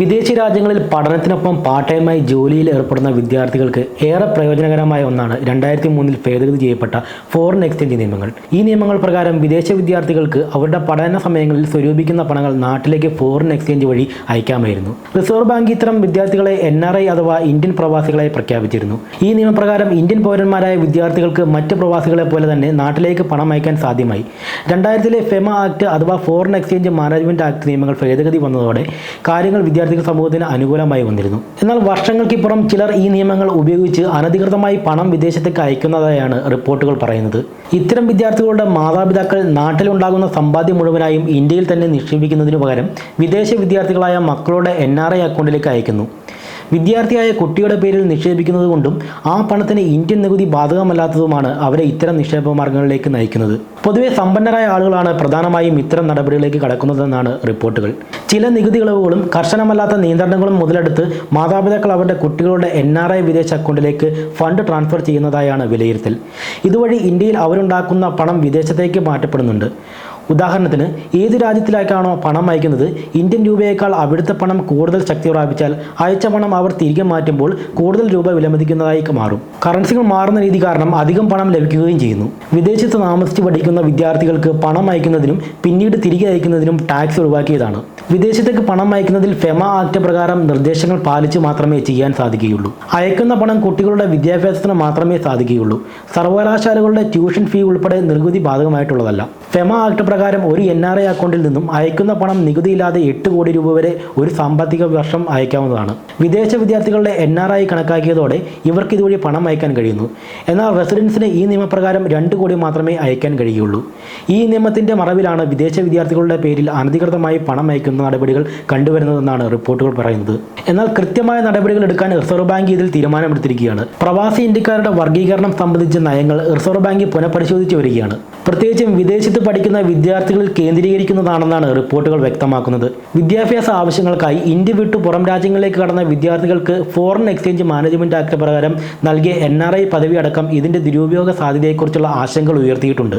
വിദേശ രാജ്യങ്ങളിൽ പഠനത്തിനൊപ്പം പാർട്ട് ടൈമായി ജോലിയിൽ ഏർപ്പെടുന്ന വിദ്യാർത്ഥികൾക്ക് ഏറെ പ്രയോജനകരമായ ഒന്നാണ് രണ്ടായിരത്തി മൂന്നിൽ ഭേദഗതി ചെയ്യപ്പെട്ട ഫോറിൻ എക്സ്ചേഞ്ച് നിയമങ്ങൾ. ഈ നിയമങ്ങൾ പ്രകാരം വിദേശ വിദ്യാർത്ഥികൾക്ക് അവരുടെ പഠന സമയങ്ങളിൽ സ്വരൂപിക്കുന്ന പണങ്ങൾ നാട്ടിലേക്ക് ഫോറിൻ എക്സ്ചേഞ്ച് വഴി അയക്കാമായിരുന്നു. റിസർവ് ബാങ്ക് ഇത്തരം വിദ്യാർത്ഥികളെ എൻ ആർ ഐ അഥവാ ഇന്ത്യൻ പ്രവാസികളെ പ്രഖ്യാപിച്ചിരുന്നു. ഈ നിയമപ്രകാരം ഇന്ത്യൻ പൗരന്മാരായ വിദ്യാർത്ഥികൾക്ക് മറ്റ് പ്രവാസികളെ പോലെ തന്നെ നാട്ടിലേക്ക് പണം അയക്കാൻ സാധ്യമായി. രണ്ടായിരത്തിലെ ഫെമ ആക്ട് അഥവാ ഫോറിൻ എക്സ്ചേഞ്ച് മാനേജ്മെന്റ് ആക്ട് നിയമങ്ങൾ ഭേദഗതി വന്നതോടെ കാര്യങ്ങൾ വിദ്യാർത്ഥികൾ സമൂഹത്തിന് അനുകൂലമായി വന്നിരുന്നു. എന്നാൽ വർഷങ്ങൾക്കിപ്പുറം ചിലർ ഈ നിയമങ്ങൾ ഉപയോഗിച്ച് അനധികൃതമായി പണം വിദേശത്തേക്ക് അയക്കുന്നതായാണ് റിപ്പോർട്ടുകൾ പറയുന്നത്. ഇത്തരം വിദ്യാർത്ഥികളുടെ മാതാപിതാക്കൾ നാട്ടിലുണ്ടാകുന്ന സമ്പാദ്യം മുഴുവനായും ഇന്ത്യയിൽ തന്നെ നിക്ഷേപിക്കുന്നതിനു പകരം വിദേശ വിദ്യാർത്ഥികളായ മക്കളുടെ എൻ അക്കൗണ്ടിലേക്ക് അയക്കുന്നു. വിദ്യാർത്ഥിയായ കുട്ടിയുടെ പേരിൽ നിക്ഷേപിക്കുന്നത് കൊണ്ടും ആ പണത്തിന് ഇന്ത്യൻ നികുതി ബാധകമല്ലാത്തതുമാണ് അവരെ ഇത്തരം നിക്ഷേപ മാർഗങ്ങളിലേക്ക് നയിക്കുന്നത്. പൊതുവെ സമ്പന്നരായ ആളുകളാണ് പ്രധാനമായും ഇത്തരം നടപടികളിലേക്ക് കടക്കുന്നതെന്നാണ് റിപ്പോർട്ടുകൾ. ചില നികുതി ഇളവുകളും കർശനമല്ലാത്ത നിയന്ത്രണങ്ങളും മുതലെടുത്ത് മാതാപിതാക്കൾ അവരുടെ കുട്ടികളുടെ എൻ ആർ ഐ വിദേശ അക്കൗണ്ടിലേക്ക് ഫണ്ട് ട്രാൻസ്ഫർ ചെയ്യുന്നതായാണ് വിലയിരുത്തൽ. ഇതുവഴി ഇന്ത്യയിൽ അവരുണ്ടാക്കുന്ന പണം വിദേശത്തേക്ക് മാറ്റപ്പെടുന്നുണ്ട്. ഉദാഹരണത്തിന് ഏത് രാജ്യത്തിലേക്കാണോ പണം അയക്കുന്നത് ഇന്ത്യൻ രൂപയേക്കാൾ അവിടുത്തെ പണം കൂടുതൽ ശക്തി പ്രാപിച്ചാൽ അയച്ച പണം അവർ തിരികെ മാറ്റുമ്പോൾ കൂടുതൽ രൂപ വിലമതിക്കുന്നതായി മാറും. കറൻസികൾ മാറുന്ന രീതി കാരണം അധികം പണം ലഭിക്കുകയും ചെയ്യുന്നു. വിദേശത്ത് താമസിച്ച് പഠിക്കുന്ന വിദ്യാർത്ഥികൾക്ക് പണം അയക്കുന്നതിനും പിന്നീട് തിരികെ അയക്കുന്നതിനും ടാക്സ് ഒഴിവാക്കിയതാണ്. വിദേശത്തേക്ക് പണം അയക്കുന്നതിൽ ഫെമ ആക്ട് പ്രകാരം നിർദ്ദേശങ്ങൾ പാലിച്ച് മാത്രമേ ചെയ്യാൻ സാധിക്കുകയുള്ളൂ. അയക്കുന്ന പണം കുട്ടികളുടെ വിദ്യാഭ്യാസത്തിന് മാത്രമേ സാധിക്കുകയുള്ളൂ. സർവകലാശാലകളുടെ ട്യൂഷൻ ഫീ ഉൾപ്പെടെ നികുതി ബാധകമായിട്ടുള്ളതല്ല. ഫെമ ആക്ട് പ്രകാരം ഒരു എൻ ആർ ഐ അക്കൗണ്ടിൽ നിന്നും അയക്കുന്ന പണം നികുതിയില്ലാതെ എട്ട് കോടി രൂപ വരെ ഒരു സാമ്പത്തിക വർഷം അയക്കാവുന്നതാണ്. വിദേശ വിദ്യാർത്ഥികളുടെ എൻ ആർ ഐ കണക്കാക്കിയതോടെ ഇവർക്ക് ഇതുവഴി പണം അയക്കാൻ കഴിയുന്നു. എന്നാൽ റെസിഡൻസിന് ഈ നിയമപ്രകാരം രണ്ട് കോടി മാത്രമേ അയക്കാൻ കഴിയുള്ളൂ. ഈ നിയമത്തിന്റെ മറവിലാണ് വിദേശ വിദ്യാർത്ഥികളുടെ പേരിൽ അനധികൃതമായി പണം അയക്കുന്ന നടപടികൾ കണ്ടുവരുന്നതെന്നാണ് റിപ്പോർട്ടുകൾ പറയുന്നത്. എന്നാൽ കൃത്യമായ നടപടികൾ എടുക്കാൻ റിസർവ് ബാങ്ക് ഇതിൽ തീരുമാനമെടുത്തിരിക്കുകയാണ്. പ്രവാസി ഇന്ത്യക്കാരുടെ വർഗീകരണം സംബന്ധിച്ച നയങ്ങൾ റിസർവ് ബാങ്ക് പുനഃപരിശോധിച്ചു വരികയാണ്. പ്രത്യേകിച്ചും വിദേശത്ത് പഠിക്കുന്ന വിദ്യാർത്ഥികളിൽ കേന്ദ്രീകരിക്കുന്നതാണെന്നാണ് റിപ്പോർട്ടുകൾ വ്യക്തമാക്കുന്നത്. വിദ്യാഭ്യാസ ആവശ്യങ്ങൾക്കായി ഇന്ത്യ വിട്ടു പുറം രാജ്യങ്ങളിലേക്ക് കടന്ന വിദ്യാർത്ഥികൾക്ക് ഫോറിൻ എക്സ്ചേഞ്ച് മാനേജ്മെന്റ് ആക്ട് പ്രകാരം നൽകിയ എൻ പദവി അടക്കം ഇതിന്റെ ദുരുപയോഗ സാധ്യതയെക്കുറിച്ചുള്ള ആശങ്കകൾ ഉയർത്തിയിട്ടുണ്ട്.